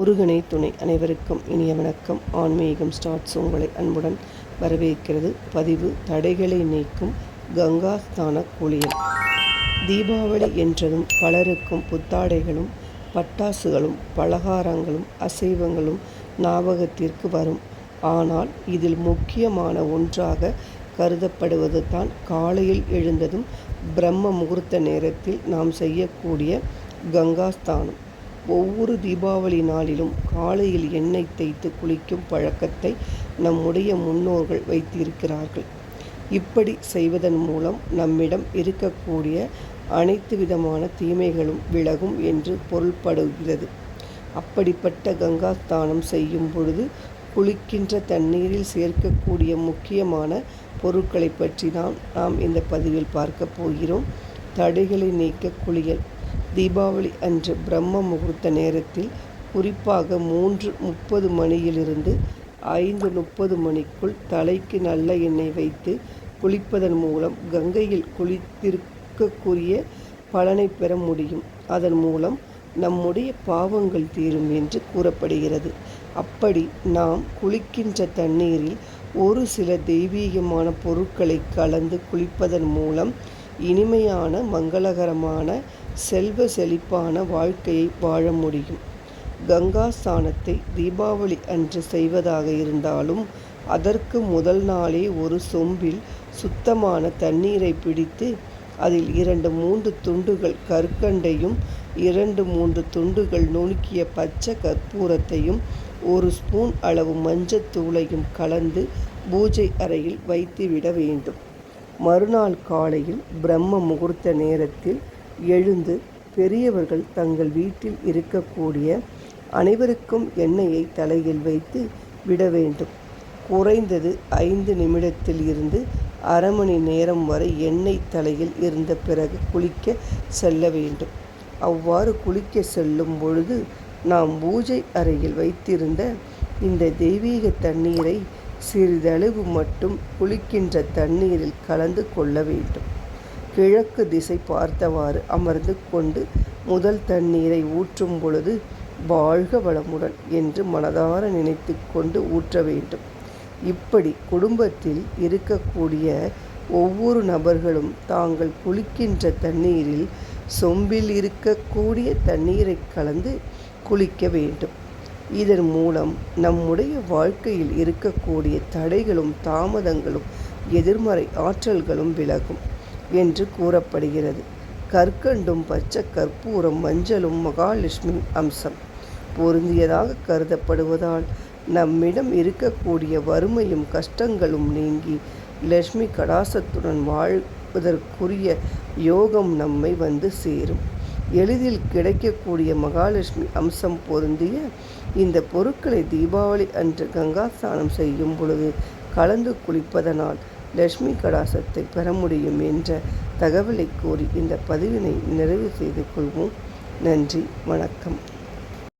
முருகனை துணை அனைவருக்கும் இனிய வணக்கம். ஆன்மீகம் ஸ்டார்ட்ஸ் உங்களை அன்புடன் வரவேற்கிறது. பதிவு தடைகளை நீக்கும் கங்கா ஸ்தான குளியல். தீபாவளி என்றதும் பலருக்கும் புத்தாடைகளும் பட்டாசுகளும் பலகாரங்களும் அசைவங்களும் ஞாபகத்திற்கு வரும். ஆனால் இதில் முக்கியமான ஒன்றாக கருதப்படுவது தான் காலையில் எழுந்ததும் பிரம்ம முகூர்த்த நேரத்தில் நாம் செய்யக்கூடிய கங்காஸ்தானம் ஒவ்வொரு தீபாவளி நாளிலும் காலையில் எண்ணெய் தேய்த்து குளிக்கும் பழக்கத்தை நம்முடைய முன்னோர்கள் வைத்திருக்கிறார்கள். இப்படி செய்வதன் மூலம் நம்மிடம் இருக்கக்கூடிய அனைத்து விதமான தீமைகளும் விலகும் என்று பொருள்படுகிறது. அப்படிப்பட்ட கங்கா ஸ்தானம் செய்யும் பொழுது குளிக்கின்ற தண்ணீரில் சேர்க்கக்கூடிய முக்கியமான பொருட்களை பற்றி தான் நாம் இந்த பதிவில் பார்க்க போகிறோம். தடைகளை நீக்க குளியல் தீபாவளி அன்று பிரம்ம முகூர்த்த நேரத்தில் குறிப்பாக மூன்று முப்பது மணியிலிருந்து ஐந்து முப்பது மணிக்குள் தலைக்கு நல்ல எண்ணெய் வைத்து குளிப்பதன் மூலம் கங்கையில் குளித்திருக்கக்கூடிய பலனை பெற முடியும். அதன் மூலம் நம்முடைய பாவங்கள் தீரும் என்று கூறப்படுகிறது. அப்படி நாம் குளிக்கின்ற தண்ணீரில் ஒரு சில தெய்வீகமான பொருட்களை கலந்து குளிப்பதன் மூலம் இனிமையான மங்களகரமான செல்வ செழிப்பான வாழ்க்கையை வாழ முடியும். கங்கா ஸ்தானத்தை தீபாவளி அன்று செய்வதாக இருந்தாலும் அதற்கு முதல் நாளே ஒரு சொம்பில் சுத்தமான தண்ணீரை பிடித்து அதில் இரண்டு மூன்று துண்டுகள் கற்கண்டையும் இரண்டு மூன்று துண்டுகள் நுணுக்கிய பச்சை கற்பூரத்தையும் ஒரு ஸ்பூன் அளவு மஞ்சத்தூளையும் கலந்து பூஜை அறையில் வைத்துவிட வேண்டும். மறுநாள் காலையில் பிரம்ம முகூர்த்த நேரத்தில் எழுந்து பெரியவர்கள் தங்கள் வீட்டில் இருக்கக்கூடிய அனைவருக்கும் எண்ணெயை தலையில் வைத்து விட வேண்டும். குறைந்தது ஐந்து நிமிடத்தில் இருந்து அரை மணி நேரம் வரை எண்ணெய் தலையில் இருந்த பிறகு குளிக்க செல்ல வேண்டும். அவ்வாறு குளிக்க செல்லும் பொழுது நாம் பூஜை அறையில் வைத்திருந்த இந்த தெய்வீக தண்ணீரை சிறிதளவு மட்டும் குளிக்கின்ற தண்ணீரில் கலந்து கொள்ள வேண்டும். கிழக்கு திசை பார்த்தவாறு அமர்ந்து கொண்டு முதல் தண்ணீரை ஊற்றும் பொழுது வாழ்க வளமுடன் என்று மனதார நினைத்து கொண்டு ஊற்ற வேண்டும். இப்படி குடும்பத்தில் இருக்கக்கூடிய ஒவ்வொரு நபர்களும் தாங்கள் குளிக்கின்ற தண்ணீரில் சொம்பில் இருக்கக்கூடிய தண்ணீரை கலந்து குளிக்க வேண்டும். இதன் மூலம் நம்முடைய வாழ்க்கையில் இருக்கக்கூடிய தடைகளும் தாமதங்களும் எதிர்மறை ஆற்றல்களும் விலகும் என்று கூறப்படுகிறது. கற்கண்டும் பச்சை கற்பூரம் மஞ்சளும் மகாலட்சுமி அம்சம். பொருந்தியதாக கருதப்படுவதால் நம்மிடம் இருக்கக்கூடிய வறுமையும் கஷ்டங்களும் நீங்கி லட்சுமி கடாசத்துடன் வாழ்வதற்குரிய யோகம் நம்மை வந்து சேரும். எளிதில் கிடைக்கக்கூடிய மகாலட்சுமி அம்சம் பொருந்திய இந்த பொருட்களை தீபாவளி அன்று கங்கா ஸ்நானம் செய்யும் பொழுது கலந்து குளிப்பதனால் லட்சுமி கடாசத்தை பெற முடியும் என்ற தகவலை கூறி இந்த பதிவினை நிறைவு செய்து கொள்வோம். நன்றி வணக்கம்.